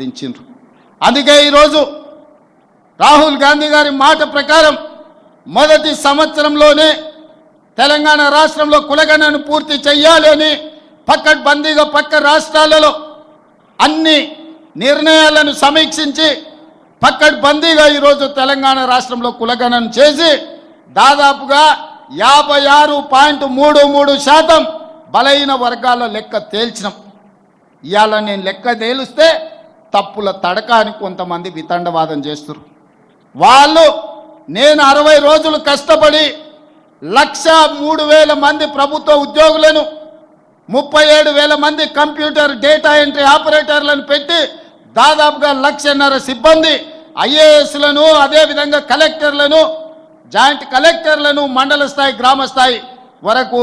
దించిండ్రు అందుకే ఈరోజు రాహుల్ గాంధీ గారి మాట ప్రకారం మొదటి సంవత్సరంలోనే తెలంగాణ రాష్ట్రంలో కులగణను పూర్తి చెయ్యాలి అని పక్కడ్బందీగా పక్క రాష్ట్రాలలో అన్ని నిర్ణయాలను సమీక్షించి పక్కడ్బందీగా ఈరోజు తెలంగాణ రాష్ట్రంలో కులగణన చేసి దాదాపుగా యాభై ఆరు పాయింట్ మూడు మూడు శాతం బలహీన వర్గాల లెక్క తేల్చినాం. ఇవాళ నేను లెక్క తేలిస్తే తప్పుల తడక అని కొంతమంది వితండవాదం చేస్తారు. వాళ్ళు నేను అరవై రోజులు కష్టపడి లక్ష మూడు వేల మంది ప్రభుత్వ ఉద్యోగులను ముప్పై ఏడు వేల మంది కంప్యూటర్ డేటా ఎంట్రీ ఆపరేటర్లను పెట్టి దాదాపుగా లక్షన్నర సిబ్బంది ఐఏఎస్లను అదేవిధంగా కలెక్టర్లను జాయింట్ కలెక్టర్లను మండల స్థాయి గ్రామ స్థాయి వరకు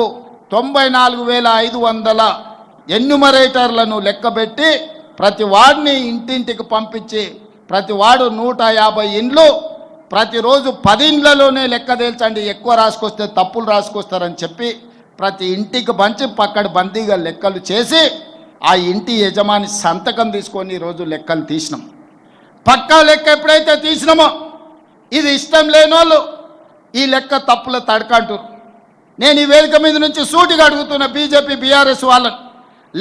తొంభై నాలుగు వేల ఐదు వందల ఎన్యుమరేటర్లను లెక్కబెట్టి ప్రతి వాడిని ఇంటింటికి పంపించి ప్రతి వాడు నూట యాభై ఇండ్లు ప్రతిరోజు పది ఇండ్లలోనే లెక్క తేల్చండి. ఎక్కువ రాసుకొస్తే తప్పులు రాసుకొస్తారని చెప్పి ప్రతి ఇంటికి పంచి పక్కన బందీగా లెక్కలు చేసి ఆ ఇంటి యజమాని సంతకం తీసుకొని ఈరోజు లెక్కలు తీసినాం. పక్కా లెక్క ఎప్పుడైతే తీసినామో ఇది ఇష్టం లేని వాళ్ళు ఈ లెక్క తప్పుల తడకంటారు. నేను ఈ వేదిక మీద నుంచి సూటిగా అడుగుతున్న బీజేపీ బీఆర్ఎస్ వాళ్ళని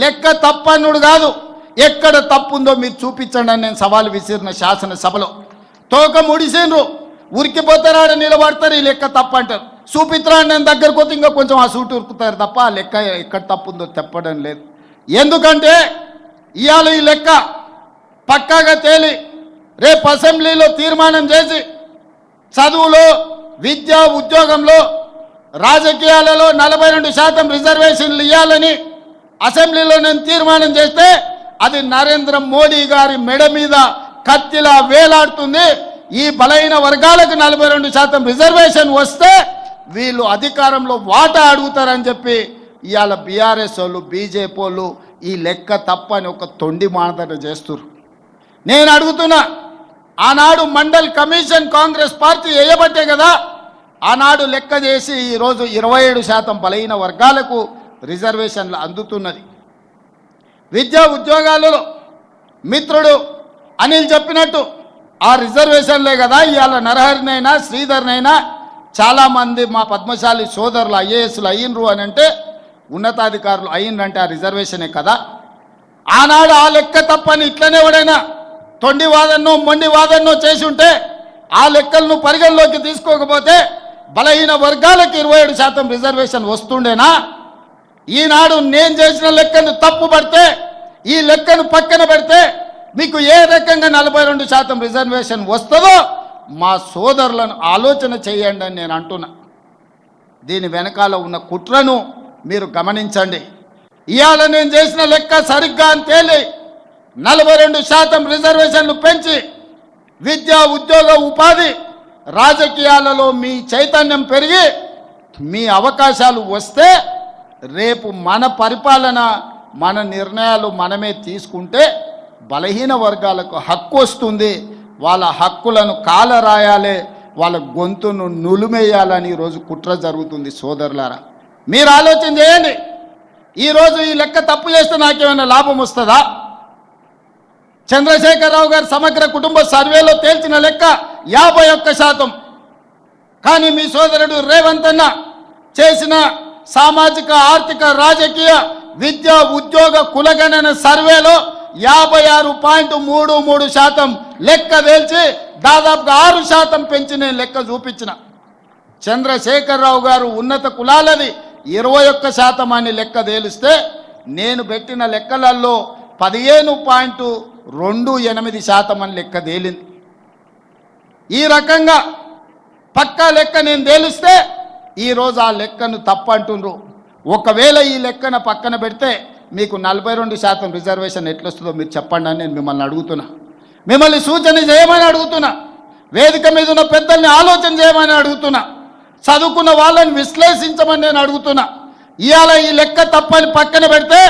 లెక్క తప్పన్నుడు కాదు. ఎక్కడ తప్పు ఉందో మీరు చూపించండి అని నేను సవాలు విసిరిన శాసనసభలో. తోక ముడిసేనరు. ఉరికిపోతారాడ నిలబడతారు ఈ లెక్క తప్పు అంటారు చూపిత్రా నేను దగ్గరకు పోతే ఇంకా కొంచెం ఆ సూటు ఉరుకుతారు తప్ప ఆ లెక్క ఎక్కడ తప్పు ఉందో చెప్పడం లేదు. ఎందుకంటే ఇవాళ ఈ లెక్క పక్కాగా తేలి రేపు అసెంబ్లీలో తీర్మానం చేసి చదువులో విద్య ఉద్యోగంలో రాజకీయాలలో నలభై రెండు శాతం రిజర్వేషన్లు ఇవ్వాలని అసెంబ్లీలో నేను తీర్మానం చేస్తే అది నరేంద్ర మోడీ గారి మెడ మీద కత్తిలా వేలాడుతుంది ఈ బలైన వర్గాలకు నలభై రెండు శాతం రిజర్వేషన్ వస్తే వీళ్ళు అధికారంలో వాటా అడుగుతారని చెప్పి ఇవాళ బీఆర్ఎస్ వాళ్ళు బీజేపీ వాళ్ళు ఈ లెక్క తప్పని ఒక తొండి మానదట చేస్తున్నారు నేను అడుగుతున్నా ఆనాడు మండల్ కమిషన్ కాంగ్రెస్ పార్టీ వేయబట్టే కదా ఆనాడు లెక్క చేసి ఈరోజు ఇరవై ఏడు శాతం బలహీన వర్గాలకు రిజర్వేషన్లు అందుతున్నది. విద్యా ఉద్యోగాలలో మిత్రుడు అనిల్ చెప్పినట్టు ఆ రిజర్వేషన్లే కదా ఇవాళ నరహరినైనా శ్రీధర్నైనా చాలామంది మా పద్మశాలి సోదరులు ఐఏఎస్లు అయ్యిండ్రు అని అంటే ఉన్నతాధికారులు అయ్యిండ్రంటే ఆ రిజర్వేషనే కదా. ఆనాడు ఆ లెక్క తప్పని ఇట్లనే ఎవడైనా తొండి వాదన్నో మొండి వాదన్నో చేసి ఉంటే ఆ లెక్కలను పరిగణలోకి తీసుకోకపోతే బలహీన వర్గాలకు ఇరవై ఏడు శాతం రిజర్వేషన్ వస్తుండేనా? ఈనాడు నేను చేసిన లెక్కను తప్పు పడితే ఈ లెక్కను పక్కన పెడితే మీకు ఏ రకంగా నలభై రెండు శాతం రిజర్వేషన్ వస్తుందో మా సోదరులను ఆలోచన చేయండి అని నేను అంటున్నా. దీని వెనకాల ఉన్న కుట్రను మీరు గమనించండి. ఇవాళ నేను చేసిన లెక్క సరిగ్గా అని తేలి నలభై రెండు శాతం రిజర్వేషన్లు పెంచి విద్య ఉద్యోగ ఉపాధి రాజకీయాలలో మీ చైతన్యం పెరిగి మీ అవకాశాలు వస్తే రేపు మన పరిపాలన మన నిర్ణయాలు మనమే తీసుకుంటే బలహీన వర్గాలకు హక్కు వస్తుంది. వాళ్ళ హక్కులను కాల రాయాలి వాళ్ళ గొంతును నులుమేయాలని ఈరోజు కుట్ర జరుగుతుంది సోదరులారా. మీరు ఆలోచన చేయండి. ఈరోజు ఈ లెక్క తప్పు చేస్తే నాకేమైనా లాభం వస్తుందా? చంద్రశేఖరరావు గారి సమగ్ర కుటుంబ సర్వేలో తేల్చిన లెక్క యాభై ఒక్క శాతం. కానీ మీ సోదరుడు రేవంత్ అన్న చేసిన సామాజిక ఆర్థిక రాజకీయ విద్య ఉద్యోగ కులగణన సర్వేలో యాభై ఆరు పాయింట్ మూడు మూడు శాతం లెక్క వేల్చి దాదాపుగా ఆరు శాతం పెంచి నేను లెక్క చూపించిన. చంద్రశేఖరరావు గారు ఉన్నత కులాలది ఇరవై ఒక్క శాతం అని లెక్క తేలిస్తే నేను పెట్టిన లెక్కలలో పదిహేను పాయింట్ రెండు ఎనిమిది శాతం అని లెక్క తేలింది. ఈ రకంగా పక్కా లెక్క నేను తేలిస్తే ఈరోజు ఆ లెక్కను తప్పంటుండ్రు. ఒకవేళ ఈ లెక్కన పక్కన పెడితే మీకు నలభై రెండు శాతం రిజర్వేషన్ ఎట్లొస్తుందో మీరు చెప్పండి అని నేను మిమ్మల్ని అడుగుతున్నా. మిమ్మల్ని సూచన చేయమని అడుగుతున్నా. వేదిక మీద ఉన్న పెద్దల్ని ఆలోచన చేయమని అడుగుతున్నా. చదువుకున్న వాళ్ళని విశ్లేషించమని నేను అడుగుతున్నా. ఇవాళ ఈ లెక్క తప్పని పక్కన పెడితే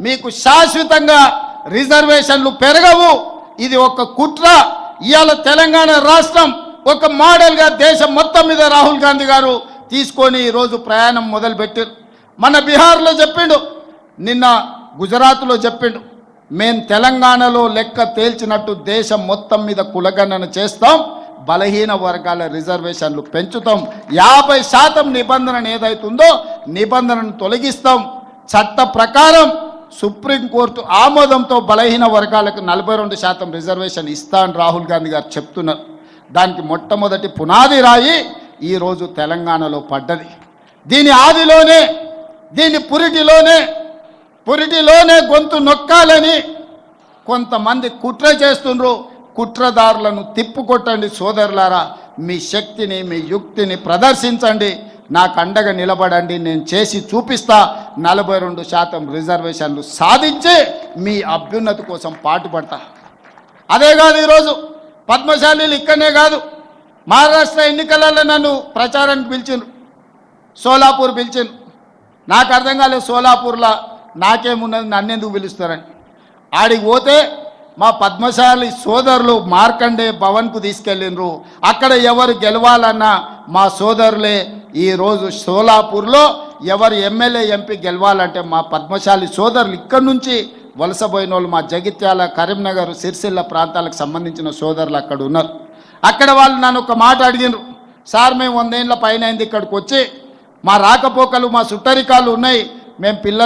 మీకు శాశ్వతంగా రిజర్వేషన్లు పెరగవు. ఇది ఒక కుట్ర. ఇవాళ తెలంగాణ రాష్ట్రం ఒక మోడల్గా దేశం మొత్తం మీద రాహుల్ గాంధీ గారు తీసుకొని ఈరోజు ప్రయాణం మొదలుపెట్టారు మన బీహార్లో చెప్పిండు నిన్న గుజరాత్లో చెప్పిండు మేం తెలంగాణలో లెక్క తేల్చినట్టు దేశం మొత్తం మీద కులగణన చేస్తాం బలహీన వర్గాల రిజర్వేషన్లు పెంచుతాం యాభై శాతం నిబంధన ఏదైతుందో నిబంధనను తొలగిస్తాం. చట్ట ప్రకారం సుప్రీంకోర్టు ఆమోదంతో బలహీన వర్గాలకు నలభై రెండు శాతం రిజర్వేషన్ ఇస్తా అని రాహుల్ గాంధీ గారు చెప్తున్నారు. దానికి మొట్టమొదటి పునాది రాయి ఈరోజు తెలంగాణలో పడ్డది. దీని ఆదిలోనే దీని పురిటిలోనే పురిటిలోనే గొంతు నొక్కాలని కొంతమంది కుట్ర చేస్తుండ్రు. కుట్రదారులను తిప్పుకొట్టండి సోదరులారా. మీ శక్తిని మీ యుక్తిని ప్రదర్శించండి. నాకు అండగా నిలబడండి. నేను చేసి చూపిస్తా. నలభై రెండు శాతం రిజర్వేషన్లు సాధించి మీ అభ్యున్నతి కోసం పాటుపడతా. అదే కాదు ఈరోజు. పద్మశాలీలు ఇక్కడనే కాదు. మహారాష్ట్ర ఎన్నికలలో నన్ను ప్రచారానికి పిలిచిండ్రు. సోలాపూర్ పిలిచిండ్రు. నాకు అర్థం కాలేదు సోలాపూర్లో నాకేమున్నది నన్నెందుకు పిలుస్తారని. ఆడికి పోతే మా పద్మశాలి సోదరులు మార్కండే భవన్కు తీసుకెళ్ళిండ్రు. అక్కడ ఎవరు గెలవాలన్నా మా సోదరులే ఈరోజు సోలాపూర్లో ఎవరు ఎమ్మెల్యే ఎంపీ గెలవాలంటే మా పద్మశాలి సోదరులు ఇక్కడి నుంచి వలసపోయిన వాళ్ళు మా జగిత్యాల కరీంనగర్ సిరిసిల్ల ప్రాంతాలకు సంబంధించిన సోదరులు అక్కడ ఉన్నారు. అక్కడ వాళ్ళు నన్ను ఒక మాట అడిగినారు సార్ మేము వందేళ్ళ పైన అయింది ఇక్కడికి వచ్చి మా రాకపోకలు మా సుట్టరికాలు ఉన్నాయి మేము పిల్లలు